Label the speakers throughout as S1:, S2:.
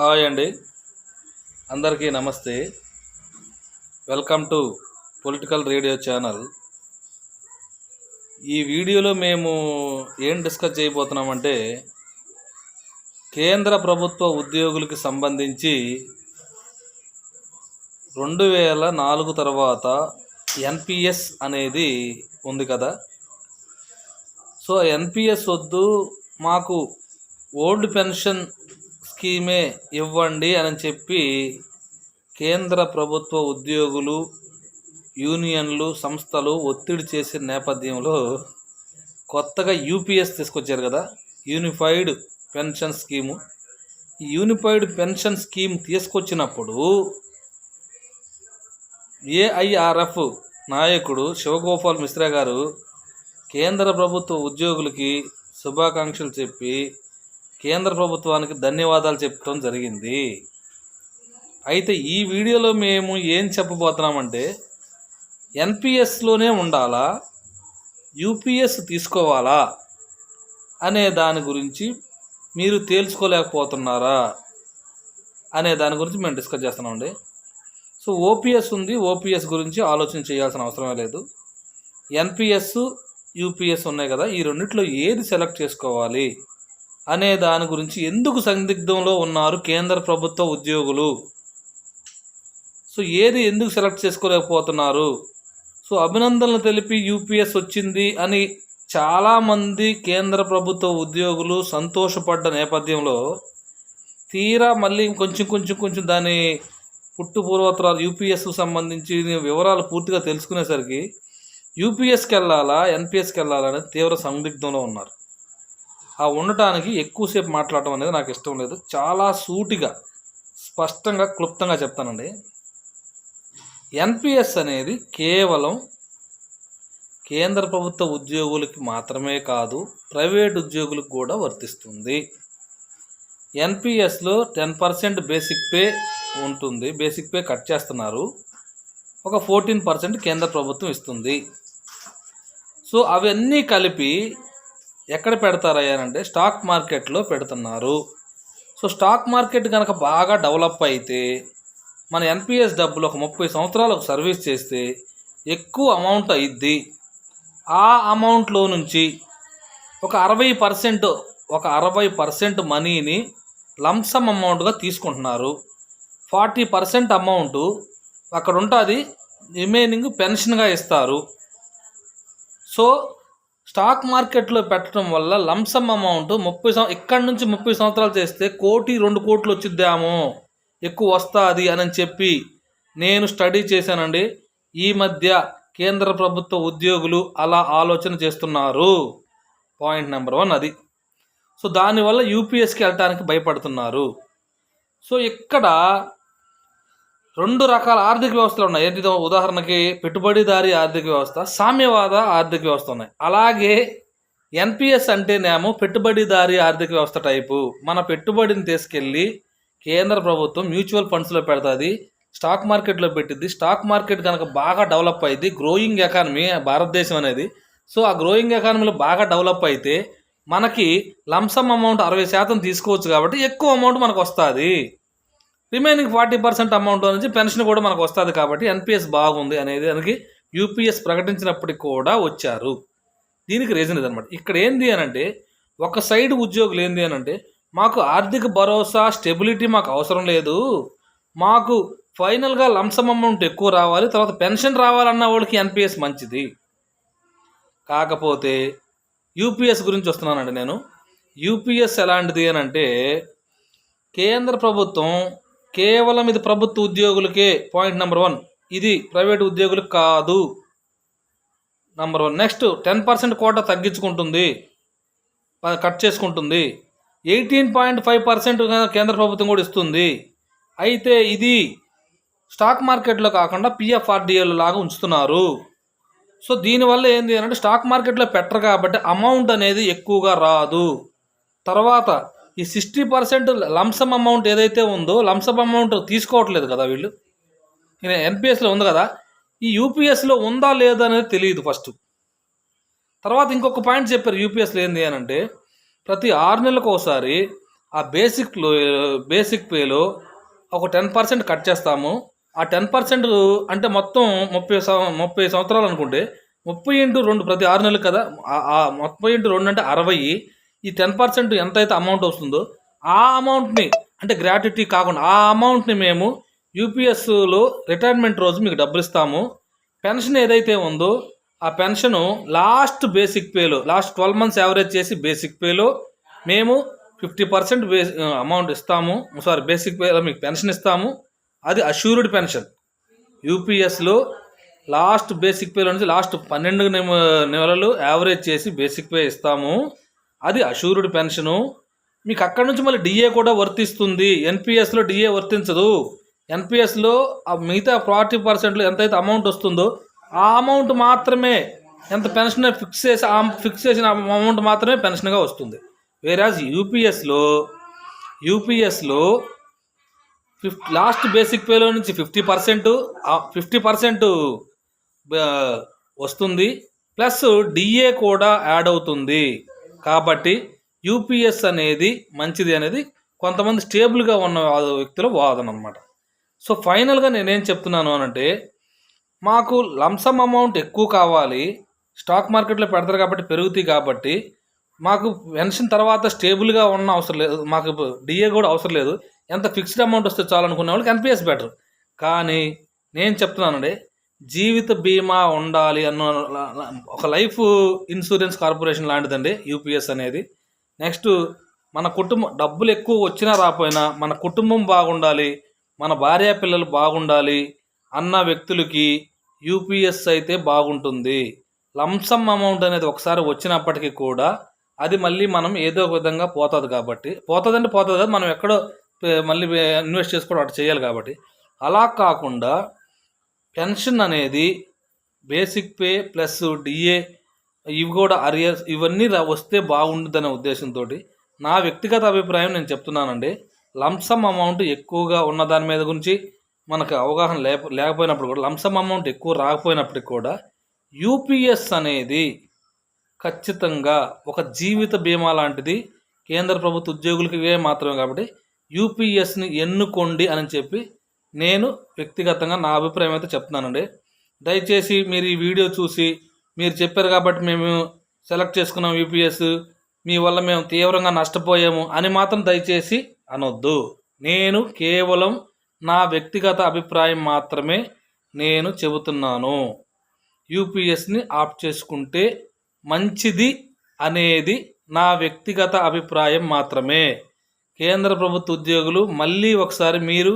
S1: Hi అండి. అందరికీ నమస్తే. Welcome to political radio channel. ఈ వీడియోలో మేము ఏం డిస్కస్ చేయబోతున్నామంటే కేంద్ర ప్రభుత్వ ఉద్యోగులకి సంబంధించి రెండు వేల నాలుగు తర్వాత ఎన్పిఎస్ అనేది ఉంది కదా. సో ఎన్పిఎస్ వద్దు మాకు ఓల్డ్ పెన్షన్ స్కీమే ఇవ్వండి అని చెప్పి కేంద్ర ప్రభుత్వ ఉద్యోగులు యూనియన్లు సంస్థలు ఒత్తిడి చేసిన నేపథ్యంలో కొత్తగా యూపీఎస్ తీసుకొచ్చారు కదా unified pension scheme. Unified pension scheme తీసుకొచ్చినప్పుడు ఏఐఆర్ఎఫ్ నాయకుడు శివగోపాల్ మిశ్రా గారు కేంద్ర ప్రభుత్వ ఉద్యోగులకి శుభాకాంక్షలు చెప్పి కేంద్ర ప్రభుత్వానికి ధన్యవాదాలు చెప్పడం జరిగింది. అయితే ఈ వీడియోలో మేము ఏం చెప్పబోతున్నామంటే ఎన్పిఎస్లోనే ఉండాలా? యూపీఎస్ తీసుకోవాలా? అనే దాని గురించి మీరు తేల్చుకోలేకపోతున్నారా? అనే దాని గురించి మేము డిస్కస్ చేస్తున్నామండి. సో ఓపీఎస్ ఉంది. ఓపీఎస్ గురించి ఆలోచన చేయాల్సిన అవసరమే లేదు. ఎన్పిఎస్ యూపీఎస్ ఉన్నాయి కదా ఈ రెండిట్లో ఏది సెలెక్ట్ చేసుకోవాలి? అనే దాని గురించి ఎందుకు సందిగ్ధంలో ఉన్నారు కేంద్ర ప్రభుత్వ ఉద్యోగులు? సో ఏది ఎందుకు సెలెక్ట్ చేసుకోలేకపోతున్నారు? సో అభినందనలు తెలిపి యూపీఎస్ వచ్చింది అని చాలామంది కేంద్ర ప్రభుత్వ ఉద్యోగులు సంతోషపడ్డ నేపథ్యంలో తీరా మళ్ళీ కొంచెం కొంచెం కొంచెం దాని పుట్టు పూర్వోత్తరాలు యూపీఎస్కు సంబంధించి వివరాలు పూర్తిగా తెలుసుకునేసరికి యూపీఎస్కి వెళ్ళాలా ఎన్పిఎస్కి వెళ్ళాలా అనేది తీవ్ర సందిగ్ధంలో ఉన్నారు. ఆ ఉండటానికి ఎక్కువసేపు మాట్లాడటం అనేది నాకు ఇష్టం లేదు. చాలా సూటిగా స్పష్టంగా క్లుప్తంగా చెప్తానండి. ఎన్పిఎస్ అనేది కేవలం కేంద్ర ప్రభుత్వ ఉద్యోగులకి మాత్రమే కాదు ప్రైవేట్ ఉద్యోగులకు కూడా వర్తిస్తుంది. ఎన్పిఎస్లో టెన్ పర్సెంట్ బేసిక్ పే ఉంటుంది. బేసిక్ పే కట్ చేస్తున్నారు. ఒక ఫోర్టీన్ పర్సెంట్ కేంద్ర ప్రభుత్వం ఇస్తుంది. సో అవన్నీ కలిపి ఎక్కడ పెడతారయ్యా అంటే స్టాక్ మార్కెట్లో పెడుతున్నారు. సో స్టాక్ మార్కెట్ కనుక బాగా డెవలప్ అయితే మన ఎన్పిఎస్ డబ్బులు ఒక ముప్పై సంవత్సరాలకు సర్వీస్ చేస్తే ఎక్కువ అమౌంట్ అయ్యిద్ది ఆ అమౌంట్లో నుంచి ఒక అరవై పర్సెంట్ ఒక అరవై పర్సెంట్ మనీని లంసమ్ అమౌంట్గా తీసుకుంటున్నారు. ఫార్టీ పర్సెంట్ అమౌంట్ అక్కడ ఉంటుంది రిమైనింగ్ పెన్షన్గా ఇస్తారు. సో స్టాక్ మార్కెట్లో పెట్టడం వల్ల లంసమ్ అమౌంట్ ముప్పై సంవ ఇక్కడి నుంచి ముప్పై సంవత్సరాలు చేస్తే కోటి రెండు కోట్లు వచ్చిద్దాము. ఎక్కువ వస్తుంది అని చెప్పి నేను స్టడీ చేశానండి. ఈ మధ్య కేంద్ర ప్రభుత్వ ఉద్యోగులు అలా ఆలోచన చేస్తున్నారు. పాయింట్ నెంబర్ వన్ అది. సో దానివల్ల యూపీఎస్కి వెళ్ళటానికి భయపడుతున్నారు. సో ఇక్కడ రెండు రకాల ఆర్థిక వ్యవస్థలు ఉన్నాయి. ఏంటి ఉదాహరణకి పెట్టుబడిదారీ ఆర్థిక వ్యవస్థ సామ్యవాద ఆర్థిక వ్యవస్థ ఉన్నాయి. అలాగే ఎన్పిఎస్ అంటేనేమో పెట్టుబడిదారీ ఆర్థిక వ్యవస్థ టైపు. మన పెట్టుబడిని తీసుకెళ్ళి కేంద్ర ప్రభుత్వం మ్యూచువల్ ఫండ్స్లో పెడుతుంది స్టాక్ మార్కెట్లో పెట్టింది స్టాక్ మార్కెట్ కనుక బాగా డెవలప్ అయింది గ్రోయింగ్ ఎకానమీ భారతదేశం అనేది. సో ఆ గ్రోయింగ్ ఎకానమీలో బాగా డెవలప్ అయితే మనకి లంసమ్ అమౌంట్ అరవై శాతం తీసుకోవచ్చు కాబట్టి ఎక్కువ అమౌంట్ మనకు వస్తుంది. రిమైనింగ్ ఫార్టీ పర్సెంట్ అమౌంట్ నుంచి పెన్షన్ కూడా మనకు వస్తుంది కాబట్టి ఎన్పిఎస్ బాగుంది అనేది దానికి యూపీఎస్ ప్రకటించినప్పటికి కూడా వచ్చారు. దీనికి రీజన్ ఇదనమాట ఇక్కడ ఏంది అని అంటే ఒక సైడ్ ఉద్యోగులు ఏంది అని అంటే మాకు ఆర్థిక భరోసా స్టెబిలిటీ మాకు అవసరం లేదు. మాకు ఫైనల్గా లంసమ్ అమౌంట్ ఎక్కువ రావాలి తర్వాత పెన్షన్ రావాలన్న వాళ్ళకి ఎన్పిఎస్ మంచిది. కాకపోతే యూపీఎస్ గురించి వస్తున్నానండి నేను. యూపీఎస్ ఎలాంటిది అని అంటే కేంద్ర ప్రభుత్వం కేవలం ఇది ప్రభుత్వ ఉద్యోగులకే పాయింట్ నెంబర్ వన్ ఇది ప్రైవేట్ ఉద్యోగులకు కాదు. Number one next ten percent quota తగ్గించుకుంటుంది. ప- కట్ చేసుకుంటుంది. ఎయిటీన్ పాయింట్ ఫైవ్ పర్సెంట్ కేంద్ర ప్రభుత్వం కూడా ఇస్తుంది. అయితే ఇది స్టాక్ మార్కెట్లో కాకుండా పిఎఫ్ఆర్డిఎల్ లాగా ఉంచుతున్నారు. సో దీనివల్ల ఏంది అంటే స్టాక్ మార్కెట్లో పెట్టరు కాబట్టి అమౌంట్ అనేది ఎక్కువగా రాదు. తర్వాత ఈ సిక్స్టీ పర్సెంట్ లంసమ్ అమౌంట్ ఏదైతే ఉందో లంసమ్ అమౌంట్ తీసుకోవట్లేదు కదా వీళ్ళు? ఎన్పిఎస్లో ఉంది కదా? ఈ యూపీఎస్లో ఉందా లేదా అనేది తెలియదు ఫస్ట్ తర్వాత ఇంకొక పాయింట్ చెప్పారు యూపీఎస్లో ఏంది అని అంటే ప్రతి ఆరు నెలలకు ఒకసారి ఆ బేసిక్లో బేసిక్ పేలో ఒక టెన్ పర్సెంట్ కట్ చేస్తాము. ఆ టెన్ పర్సెంట్ అంటే మొత్తం ముప్పై ముప్పై సంవత్సరాలు అనుకుంటే ముప్పై ఇంటూ రెండు ప్రతి ఆరు నెలలు కదా? ముప్పై ఇంటూ రెండు అంటే అరవై. ఈ టెన్ పర్సెంట్ ఎంతైతే అమౌంట్ వస్తుందో ఆ అమౌంట్ని అంటే గ్రాట్యుటీ కాకుండా ఆ అమౌంట్ని మేము యూపీఎస్లో రిటైర్మెంట్ రోజు మీకు డబ్బులు ఇస్తాము. పెన్షన్ ఏదైతే ఉందో ఆ పెన్షను లాస్ట్ బేసిక్ పేలో లాస్ట్ ట్వెల్వ్ మంత్స్ యావరేజ్ చేసి బేసిక్ పేలో మేము ఫిఫ్టీ పర్సెంట్ బేస్ అమౌంట్ ఇస్తాము. సారీ బేసిక్ పేలో మీకు పెన్షన్ ఇస్తాము. అది అష్యూర్డ్ పెన్షన్. యూపీఎస్లో లాస్ట్ బేసిక్ పేలో నుంచి లాస్ట్ పన్నెండు నెమ- నెలలు యావరేజ్ చేసి బేసిక్ పే ఇస్తాము. అది అశూరుడి పెన్షను. మీకు అక్కడ నుంచి మళ్ళీ డిఏ కూడా వర్తిస్తుంది. ఎన్పిఎస్లో డిఏ వర్తించదు. ఎన్పిఎస్లో ఆ మిగతా ఫార్టీ పర్సెంట్లో ఎంతైతే అమౌంట్ వస్తుందో ఆ అమౌంట్ మాత్రమే ఎంత పెన్షన్ ఫిక్స్ చేసి ఆ ఫిక్స్ చేసిన అమౌంట్ మాత్రమే పెన్షన్గా వస్తుంది. వేరాజ్ యూపీఎస్లో యూపీఎస్లో ఫిఫ్టీ లాస్ట్ బేసిక్ పేలో నుంచి ఫిఫ్టీ పర్సెంట్ ఫిఫ్టీ పర్సెంట్ వస్తుంది. ప్లస్ డిఏ కూడా యాడ్ అవుతుంది. కాబట్టి యూపీఎస్ అనేది మంచిది అనేది కొంతమంది స్టేబుల్గా ఉన్న వ్యక్తుల వాదన అనమాట సో ఫైనల్గా నేనేం చెప్తున్నాను అనంటే మాకు లంసమ్ అమౌంట్ ఎక్కువ కావాలి స్టాక్ మార్కెట్లో పెడతారు కాబట్టి పెరుగుతాయి కాబట్టి మాకు పెన్షన్ తర్వాత స్టేబుల్గా ఉన్న అవసరం లేదు మాకు డిఏ కూడా అవసరం లేదు ఎంత ఫిక్స్డ్ అమౌంట్ వస్తే చాలనుకునే వాళ్ళకి ఎన్పిఎస్ బెటర్ కానీ నేను చెప్తున్నానండి జీవిత బీమా ఉండాలి అన్న ఒక లైఫ్ ఇన్సూరెన్స్ కార్పొరేషన్ లాంటిదండి యూపీఎస్ అనేది. నెక్స్ట్ మన కుటుంబం డబ్బులు ఎక్కువ వచ్చినా రాపోయినా మన కుటుంబం బాగుండాలి మన భార్య పిల్లలు బాగుండాలి అన్న వ్యక్తులకి యూపీఎస్ అయితే బాగుంటుంది. లంసమ్ అమౌంట్ అనేది ఒకసారి వచ్చినప్పటికీ కూడా అది మళ్ళీ మనం ఏదో ఒక విధంగా పోతుంది కాబట్టి. పోతుందంటే పోతుంది మనం ఎక్కడో మళ్ళీ ఇన్వెస్ట్ చేసుకోవడం అటు చేయాలి కాబట్టి. అలా కాకుండా పెన్షన్ అనేది బేసిక్ పే ప్లస్ డిఏ ఇవి కూడా అరియర్స్ ఇవన్నీ వస్తే బాగుంటుందనే ఉద్దేశంతో నా వ్యక్తిగత అభిప్రాయం నేను చెప్తున్నానండి. లంసమ్ అమౌంట్ ఎక్కువగా ఉన్న దాని మీద గురించి మనకు అవగాహన లేక లేకపోయినప్పుడు కూడా లంసమ్ అమౌంట్ ఎక్కువ రాకపోయినప్పటికి కూడా యూపీఎస్ అనేది ఖచ్చితంగా ఒక జీవిత బీమా లాంటిది కేంద్ర ప్రభుత్వ ఉద్యోగులకి మాత్రమే కాబట్టి యూపీఎస్ని ఎన్నుకోండి అని చెప్పి నేను వ్యక్తిగతంగా నా అభిప్రాయం అయితే చెప్తున్నానండి. దయచేసి మీరు ఈ వీడియో చూసి మీరు చెప్పారు కాబట్టి మేము సెలెక్ట్ చేసుకున్నాం యూపీఎస్ మీ వల్ల మేము తీవ్రంగా నష్టపోయాము అని మాత్రం దయచేసి అనొద్దు. నేను కేవలం నా వ్యక్తిగత అభిప్రాయం మాత్రమే నేను చెబుతున్నాను. యూపీఎస్ని ఆఫ్ చేసుకుంటే మంచిది అనేది నా వ్యక్తిగత అభిప్రాయం మాత్రమే. కేంద్ర ప్రభుత్వ ఉద్యోగులు మళ్ళీ ఒకసారి మీరు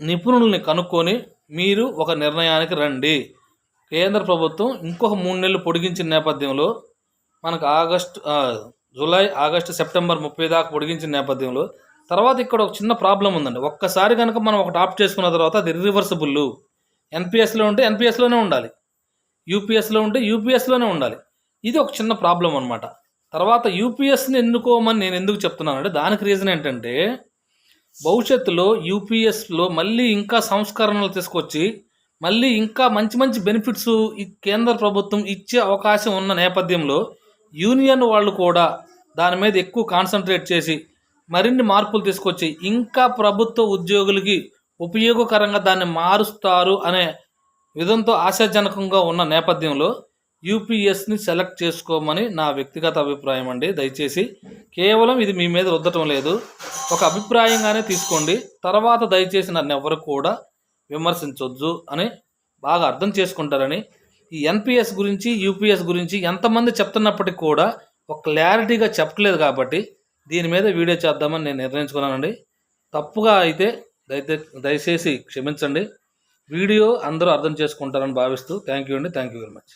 S1: నిపుణుల్ని కనుక్కొని మీరు ఒక నిర్ణయానికి రండి. కేంద్ర ప్రభుత్వం ఇంకొక మూడు నెలలు పొడిగించిన నేపథ్యంలో మనకు ఆగస్ట్ జూలై ఆగస్టు సెప్టెంబర్ ముప్పై దాకా పొడిగించిన నేపథ్యంలో తర్వాత ఇక్కడ ఒక చిన్న ప్రాబ్లం ఉందండి. ఒక్కసారి కనుక మనం ఒకటి ఆప్ట్ చేసుకున్న తర్వాత అది రివర్సిబుల్ ఎన్పిఎస్లో ఉంటే ఎన్పిఎస్లోనే ఉండాలి. యూపీఎస్లో ఉంటే యూపీఎస్లోనే ఉండాలి. ఇది ఒక చిన్న ప్రాబ్లం అనమాట తర్వాత యూపీఎస్ని ఎన్నుకోమని నేను ఎందుకు చెప్తున్నానంటే దానికి రీజన్ ఏంటంటే భవిష్యత్తులో యూపీఎస్లో మళ్ళీ ఇంకా సంస్కరణలు తీసుకొచ్చి మళ్ళీ ఇంకా మంచి మంచి బెనిఫిట్స్ ఈ కేంద్ర ప్రభుత్వం ఇచ్చే అవకాశం ఉన్న నేపథ్యంలో యూనియన్ వాళ్ళు కూడా దాని మీద ఎక్కువ కాన్సన్ట్రేట్ చేసి మరిన్ని మార్పులు తీసుకొచ్చి ఇంకా ప్రభుత్వ ఉద్యోగులకి ఉపయోగకరంగా దాన్ని మారుస్తారు అనే విధంతో ఆశాజనకంగా ఉన్న నేపథ్యంలో యూపీఎస్ని సెలెక్ట్ చేసుకోమని నా వ్యక్తిగత అభిప్రాయం అండి. దయచేసి కేవలం ఇది మీ మీద రుద్దటం లేదు. ఒక అభిప్రాయంగానే తీసుకోండి. తర్వాత దయచేసి నన్ను ఎవరు కూడా విమర్శించొద్దు అని బాగా అర్థం చేసుకుంటారని. ఈ ఎన్పిఎస్ గురించి యూపీఎస్ గురించి ఎంతమంది చెప్తున్నప్పటికీ కూడా ఒక క్లారిటీగా చెప్పట్లేదు కాబట్టి దీని మీద వీడియో చేద్దామని నేను నిర్ణయించుకున్నానండి. తప్పుగా అయితే దయచే దయచేసి క్షమించండి. వీడియో అందరూ అర్థం చేసుకుంటారని భావిస్తూ థ్యాంక్ యూ అండి. Thank you very much.